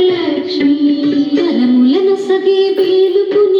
లక్ష్మీ తలములను సగే బేలుకు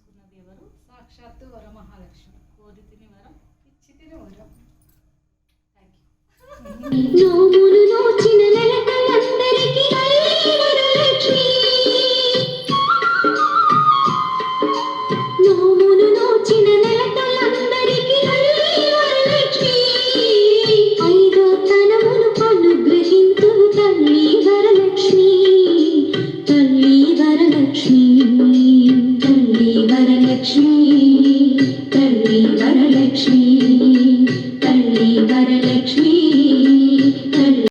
చేసుకున్నది ఎవరు? సాక్షాత్తు వరమహాలక్ష్మి. కోరి తిని వరం ఇచ్చి తిని వరం. Thank you Let me.